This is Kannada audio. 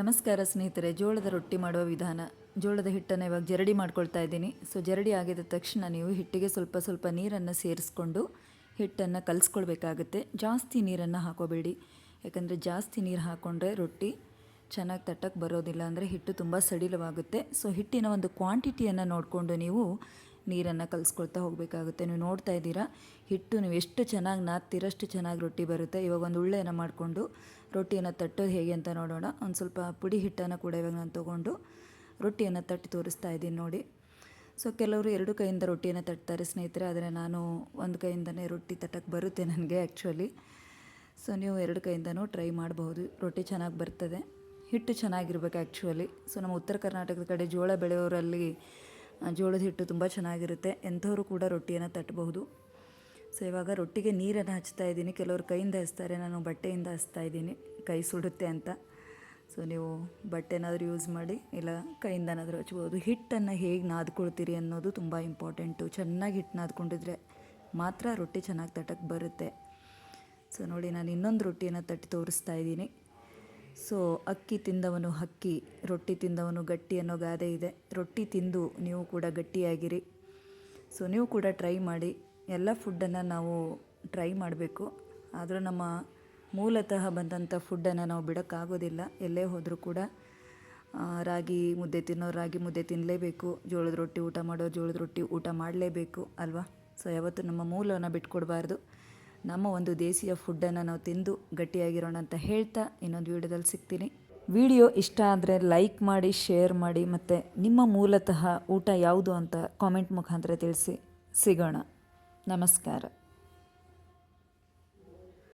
ನಮಸ್ಕಾರ ಸ್ನೇಹಿತರೆ, ಜೋಳದ ರೊಟ್ಟಿ ಮಾಡುವ ವಿಧಾನ. ಜೋಳದ ಹಿಟ್ಟನ್ನು ಇವಾಗ ಜರಡಿ ಮಾಡ್ಕೊಳ್ತಾ ಇದ್ದೀನಿ. ಸೊ ಜರಡಿ ಆಗಿದ ತಕ್ಷಣ ನೀವು ಹಿಟ್ಟಿಗೆ ಸ್ವಲ್ಪ ಸ್ವಲ್ಪ ನೀರನ್ನು ಸೇರಿಸ್ಕೊಂಡು ಹಿಟ್ಟನ್ನು ಕಲಿಸ್ಕೊಳ್ಬೇಕಾಗುತ್ತೆ. ಜಾಸ್ತಿ ನೀರನ್ನು ಹಾಕೋಬೇಡಿ. ಯಾಕಂದರೆ ಜಾಸ್ತಿ ನೀರು ಹಾಕ್ಕೊಂಡ್ರೆ ರೊಟ್ಟಿ ಚೆನ್ನಾಗಿ ತಟ್ಟಕ್ಕೆ ಬರೋದಿಲ್ಲ ಅಂದರೆ ಹಿಟ್ಟು ತುಂಬ ಸಡಿಲವಾಗುತ್ತೆ. ಸೊ ಹಿಟ್ಟಿನ ಒಂದು ಕ್ವಾಂಟಿಟಿಯನ್ನು ನೋಡಿಕೊಂಡು ನೀವು ನೀರನ್ನು ಕಲಿಸ್ಕೊಳ್ತಾ ಹೋಗಬೇಕಾಗುತ್ತೆ. ನೀವು ನೋಡ್ತಾ ಇದ್ದೀರಾ? ಹಿಟ್ಟು ನೀವು ಎಷ್ಟು ಚೆನ್ನಾಗಿ ನಾತ್ತಿರಷ್ಟು ಚೆನ್ನಾಗಿ ರೊಟ್ಟಿ ಬರುತ್ತೆ. ಇವಾಗ ಒಂದು ಉಳ್ಳೆಯನ್ನು ಮಾಡಿಕೊಂಡು ರೊಟ್ಟಿಯನ್ನು ತಟ್ಟೋದು ಹೇಗೆ ಅಂತ ನೋಡೋಣ. ಒಂದು ಸ್ವಲ್ಪ ಪುಡಿ ಹಿಟ್ಟನ್ನು ಕೂಡ ಇವಾಗ ನಾನು ತೊಗೊಂಡು ರೊಟ್ಟಿಯನ್ನು ತಟ್ಟಿ ತೋರಿಸ್ತಾ ಇದ್ದೀನಿ ನೋಡಿ. ಸೊ, ಕೆಲವರು ಎರಡು ಕೈಯಿಂದ ರೊಟ್ಟಿಯನ್ನು ತಟ್ತಾರೆ ಸ್ನೇಹಿತರೆ. ಆದರೆ ನಾನು ಒಂದು ಕೈಯಿಂದನೇ ರೊಟ್ಟಿ ತಟ್ಟಕ್ಕೆ ಬರುತ್ತೆ ನನಗೆ ಆ್ಯಕ್ಚುಲಿ ಸೊ, ನೀವು ಎರಡು ಕೈಯಿಂದನೂ ಟ್ರೈ ಮಾಡಬಹುದು. ರೊಟ್ಟಿ ಚೆನ್ನಾಗಿ ಬರ್ತದೆ. ಹಿಟ್ಟು ಚೆನ್ನಾಗಿರ್ಬೇಕು ಆ್ಯಕ್ಚುಲಿ ಸೊ, ನಮ್ಮ ಉತ್ತರ ಕರ್ನಾಟಕದ ಕಡೆ ಜೋಳ ಬೆಳೆಯೋರಲ್ಲಿ ಜೋಳದ ಹಿಟ್ಟು ತುಂಬ ಚೆನ್ನಾಗಿರುತ್ತೆ. ಎಂಥವರು ಕೂಡ ರೊಟ್ಟಿಯನ್ನು ತಟ್ಟಬಹುದು ಸೊ ಇವಾಗ ರೊಟ್ಟಿಗೆ ನೀರನ್ನು ಹಚ್ತಾ ಇದ್ದೀನಿ. ಕೆಲವರು ಕೈಯಿಂದ ಹಚ್ತಾರೆ, ನಾನು ಬಟ್ಟೆಯಿಂದ ಹಚ್ತಾ ಇದ್ದೀನಿ. ಕೈ ಸುಡುತ್ತೆ ಅಂತ. ಸೊ ನೀವು ಬಟ್ಟೆನಾದರೂ ಯೂಸ್ ಮಾಡಿ, ಇಲ್ಲ ಕೈಯಿಂದನಾದರೂ ಹಚ್ಬೋದು. ಹಿಟ್ಟನ್ನು ಹೇಗೆ ನಾದ್ಕೊಳ್ತೀರಿ ಅನ್ನೋದು ತುಂಬ ಇಂಪಾರ್ಟೆಂಟು ಚೆನ್ನಾಗಿ ಹಿಟ್ಟು ನಾದ್ಕೊಂಡಿದ್ರೆ ಮಾತ್ರ ರೊಟ್ಟಿ ಚೆನ್ನಾಗಿ ತಟ್ಟಕ್ಕೆ ಬರುತ್ತೆ. ಸೊ ನೋಡಿ, ನಾನು ಇನ್ನೊಂದು ರೊಟ್ಟಿಯನ್ನು ತಟ್ಟಿ ತೋರಿಸ್ತಾ ಇದ್ದೀನಿ. ಸೊ ಅಕ್ಕಿ ತಿಂದವನು ಹಕ್ಕಿ, ರೊಟ್ಟಿ ತಿಂದವನು ಗಟ್ಟಿ ಅನ್ನೋ ಗಾದೆ ಇದೆ. ರೊಟ್ಟಿ ತಿಂದು ನೀವು ಕೂಡ ಗಟ್ಟಿಯಾಗಿರಿ. ಸೊ ನೀವು ಕೂಡ ಟ್ರೈ ಮಾಡಿ. ಎಲ್ಲ ಫುಡ್ಡನ್ನು ನಾವು ಟ್ರೈ ಮಾಡಬೇಕು. ಆದರೂ ನಮ್ಮ ಮೂಲತಃ ಬಂದಂಥ ಫುಡ್ಡನ್ನು ನಾವು ಬಿಡೋಕ್ಕಾಗೋದಿಲ್ಲ. ಎಲ್ಲೇ ಹೋದರೂ ಕೂಡ ರಾಗಿ ಮುದ್ದೆ ತಿನ್ನೋರು ರಾಗಿ ಮುದ್ದೆ ತಿನ್ನಲೇಬೇಕು ಜೋಳದ ರೊಟ್ಟಿ ಊಟ ಮಾಡೋರು ಜೋಳದ ರೊಟ್ಟಿ ಊಟ ಮಾಡಲೇಬೇಕು, ಅಲ್ವಾ? ಸೊ ಯಾವತ್ತೂ ನಮ್ಮ ಮೂಲವನ್ನು ಬಿಟ್ಕೊಡ್ಬಾರ್ದು. ನಮ್ಮ ಒಂದು ದೇಸಿಯ ಫುಡ್ಡನ್ನು ನಾವು ತಿಂದು ಗಟ್ಟಿಯಾಗಿರೋಣ ಅಂತ ಹೇಳ್ತಾ ಇನ್ನೊಂದು ವಿಡಿಯೋದಲ್ಲಿ ಸಿಗ್ತೀನಿ. ವಿಡಿಯೋ ಇಷ್ಟ ಆದರೆ ಲೈಕ್ ಮಾಡಿ ಶೇರ್ ಮಾಡಿ ಮತ್ತು ನಿಮ್ಮ ಮೂಲತಃ ಊಟ ಯಾವುದು ಅಂತ ಕಾಮೆಂಟ್ ಮುಖಾಂತರ ತಿಳಿಸಿ ಸಿಗೋಣ. ನಮಸ್ಕಾರ.